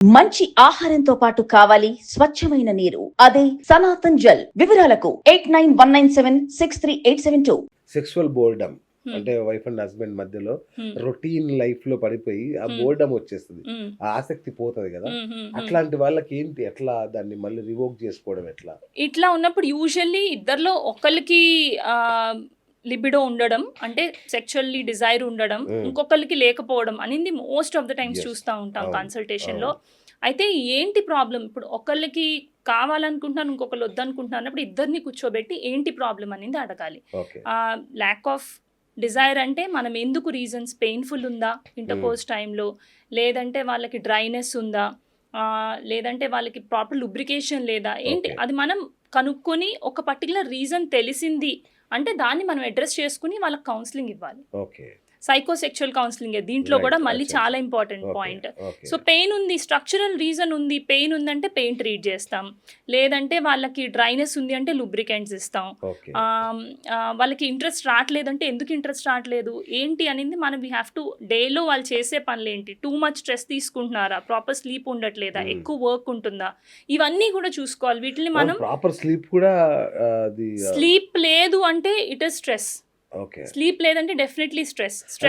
మంచి ఆహారంతో పాటు కావాలి స్వచ్ఛమైన నీరు అదే సనాతన్ జల్ వివరాలకు eight nine one nine seven six three eight seven two sexual boredom Hmm. అంటే వైఫ్ అండ్ హస్బెండ్ మధ్యలో Hmm. రొటీన్ లైఫ్లో పడిపోయి ఆ Hmm. బోర్డమ్ వచ్చేస్తుంది మ్మ్. ఆ ఆసక్తి పోతది కదా. అట్లాంటి వాళ్ళకి ఏంటి ఎట్లా దాన్ని మళ్ళీ రివోక్ చేసుకోవడం ఎట్లా ఇట్లా ఉన్నప్పుడు యూజువల్లీ ఇద్దరిలో ఒకరికి లిబిడో ఉండడం అంటే సెక్షువల్లీ డిజైర్ ఉండడం. ఇంకొకరికి లేకపోవడం అనేది మోస్ట్ ఆఫ్ ద టైమ్స్. చూస్తూ ఉంటాం అవును. కన్సల్టేషన్లో. అయితే ఏంటి ప్రాబ్లం ఇప్పుడు ఒకళ్ళకి కావాలనుకుంటున్నాను ఇంకొకరు వద్దనుకుంటున్నాను అన్నప్పుడు ఇద్దరిని కూర్చోబెట్టి ఏంటి ప్రాబ్లం అనేది అడగాలి. ల్యాక్ ఆఫ్ డిజైర్ అంటే మనం ఎందుకు రీజన్స్ పెయిన్ఫుల్ ఉందా ఇంటర్కోర్స్ టైంలో లేదంటే వాళ్ళకి డ్రైనెస్ ఉందా? లేదంటే వాళ్ళకి ప్రాపర్ లుబ్రికేషన్ లేదా? ఏంటి. అది మనం కనుక్కొని ఒక పర్టికులర్ రీజన్ తెలిసింది అంటే దాన్ని మనం అడ్రస్ చేసుకుని వాళ్ళకి కౌన్సిలింగ్ ఇవ్వాలి. ఓకే. సైకోసెక్షువల్ కౌన్సిలింగ్ దీంట్లో. కూడా మళ్ళీ. చాలా ఇంపార్టెంట్ పాయింట్ సో పెయిన్ ఉంది స్ట్రక్చరల్ రీజన్ ఉంది. పెయిన్ ఉందంటే పెయిన్ ట్రీట్ చేస్తాం. లేదంటే వాళ్ళకి డ్రైనెస్ ఉంది అంటే లుబ్రికెంట్స్ ఇస్తాం. వాళ్ళకి ఇంట్రెస్ట్ రావట్లేదంటే ఎందుకు ఇంట్రెస్ట్ రావట్లేదు? ఏంటి అనేది మనం వీ హ్యావ్ టు డేలో వాళ్ళు చేసే పనులు ఏంటి టూ మచ్ స్ట్రెస్ తీసుకుంటున్నారా? ప్రాపర్ స్లీప్ ఉండట్లేదా? Hmm. ఎక్కువ వర్క్ ఉంటుందా? ఇవన్నీ కూడా చూసుకోవాలి. వీటిని మనం ప్రాపర్ స్లీప్ కూడా స్లీప్ లేదు అంటే ఇట్ ఇస్ స్ట్రెస్ స్లీప్ లేదంటే డెఫినెట్లీ స్ట్రెస్. స్ట్రెస్